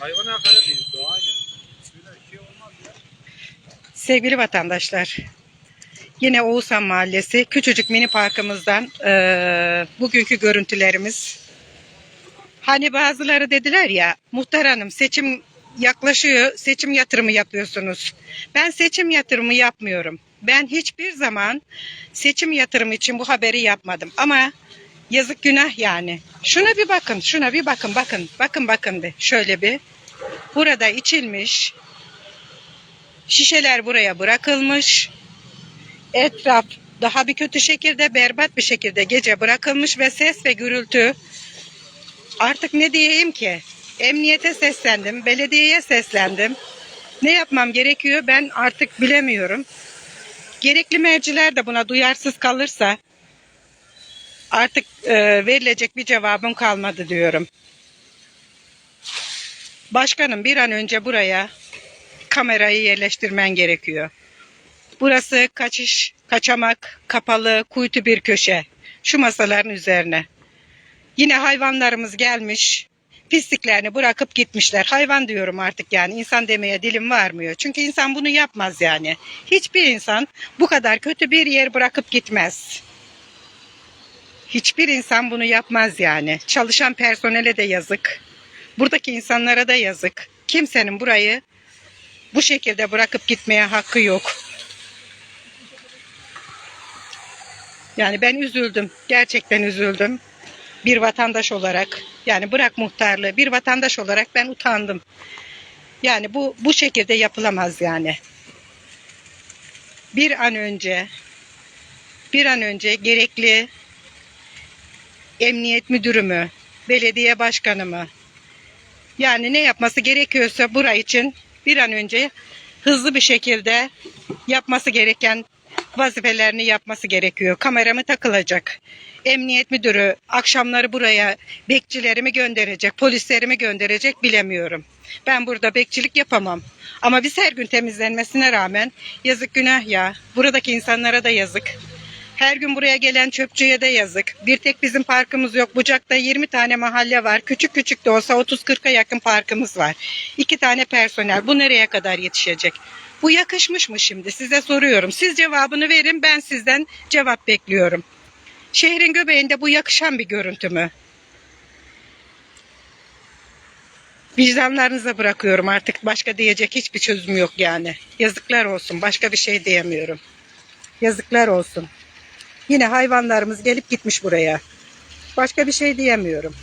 Hayvana hakaret ediyorsun. Aynen. Sevgili vatandaşlar, yine Oğuzhan Mahallesi küçücük mini parkımızdan eee, bugünkü görüntülerimiz. Hani bazıları dediler ya, muhtar hanım seçim yaklaşıyor, seçim yatırımı yapıyorsunuz. Ben seçim yatırımı yapmıyorum. Ben hiçbir zaman seçim yatırımı için bu haberi yapmadım. Ama yazık günah yani. Şuna bir bakın, şuna bir bakın, bakın, bakın, bakın de. Şöyle bir. Burada içilmiş, Şişeler buraya bırakılmış. Etraf daha bir kötü şekilde berbat bir şekilde gece bırakılmış ve ses ve gürültü artık ne diyeyim ki? Emniyete seslendim, belediyeye seslendim. Ne yapmam gerekiyor ben artık bilemiyorum. Gerekli merciler de buna duyarsız kalırsa artık e, verilecek bir cevabım kalmadı diyorum. Başkanım bir an önce buraya kamerayı yerleştirmen gerekiyor. Burası kaçış, kaçamak, kapalı, kuytu bir köşe. Şu masaların üzerine. Yine hayvanlarımız gelmiş. Pisliklerini bırakıp gitmişler. Hayvan diyorum artık yani. insan demeye dilim varmıyor. Çünkü insan bunu yapmaz yani. Hiçbir insan bu kadar kötü bir yer bırakıp gitmez. Hiçbir insan bunu yapmaz yani. Çalışan personele de yazık. Buradaki insanlara da yazık. Kimsenin burayı bu şekilde bırakıp gitmeye hakkı yok. Yani ben üzüldüm. Gerçekten üzüldüm. Bir vatandaş olarak yani bırak muhtarlığı bir vatandaş olarak ben utandım. Yani bu bu şekilde yapılamaz yani. Bir an önce bir an önce gerekli emniyet müdürümü, belediye başkanımı yani ne yapması gerekiyorsa bura için bir an önce hızlı bir şekilde yapması gereken vazifelerini yapması gerekiyor. Kameramı takılacak. Emniyet müdürü akşamları buraya bekçilerimi gönderecek, polislerimi gönderecek bilemiyorum. Ben burada bekçilik yapamam. Ama biz her gün temizlenmesine rağmen yazık günah ya. Buradaki insanlara da yazık. Her gün buraya gelen çöpçüye de yazık. Bir tek bizim parkımız yok. Bucak'ta 20 tane mahalle var. Küçük küçük de olsa 30-40'a yakın parkımız var. İki tane personel. Bu nereye kadar yetişecek? Bu yakışmış mı şimdi? Size soruyorum. Siz cevabını verin. Ben sizden cevap bekliyorum. Şehrin göbeğinde bu yakışan bir görüntü mü? Vicdanlarınıza bırakıyorum artık. Başka diyecek hiçbir çözüm yok yani. Yazıklar olsun. Başka bir şey diyemiyorum. Yazıklar olsun. Yine hayvanlarımız gelip gitmiş buraya. Başka bir şey diyemiyorum.